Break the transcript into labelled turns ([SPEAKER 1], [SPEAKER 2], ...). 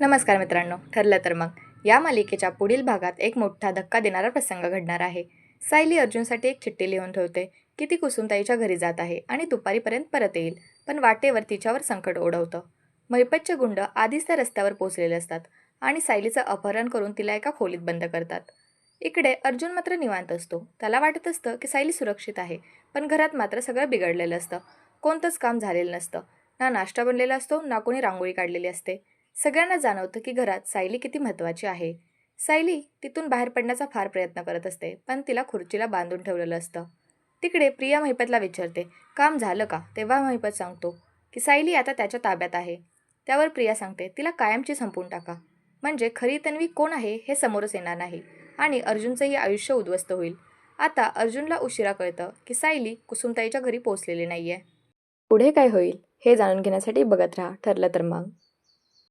[SPEAKER 1] नमस्कार मित्रांनो ठरलं तर मग. या मालिकेच्या पुढील भागात एक मोठा धक्का देणारा प्रसंग घडणार आहे. सायली अर्जुनसाठी एक चिठ्ठी लिहून ठेवते. की ती कुसुमताईच्या घरी जात आहे आणि दुपारीपर्यंत परत येईल पण वाटेवर तिच्यावर संकट ओढवतं. महिपतचे गुंड आधीच त्या रस्त्यावर पोचलेले असतात आणि सायलीचं अपहरण करून तिला एका खोलीत बंद करतात. इकडे अर्जुन मात्र निवांत असतो. त्याला वाटत असतं की सायली सुरक्षित आहे पण घरात मात्र सगळं बिघडलेलं असतं. कोणतंच काम झालेलं नसतं. ना नाश्ता बनलेला असतो ना कोणी रांगोळी काढलेली असते. सगळ्यांना जाणवतं की घरात सायली किती महत्त्वाची आहे. सायली तिथून बाहेर पडण्याचा फार प्रयत्न करत असते पण तिला खुर्चीला बांधून ठेवलेलं असतं. तिकडे प्रिया महिपतला विचारते काम झालं का? तेव्हा महिपत सांगतो की सायली आता त्याच्या ताब्यात आहे. त्यावर प्रिया सांगते तिला कायमची संपून टाका. म्हणजे खरी तन्वी कोण आहे हे समोरच येणार नाही आणि अर्जुनचंही आयुष्य उद्ध्वस्त होईल. आता अर्जुनला उशिरा कळतं की सायली कुसुमताईच्या घरी पोचलेली नाही आहे पुढे काय होईल हे जाणून घेण्यासाठी बघत राहा. ठरलं तर मग.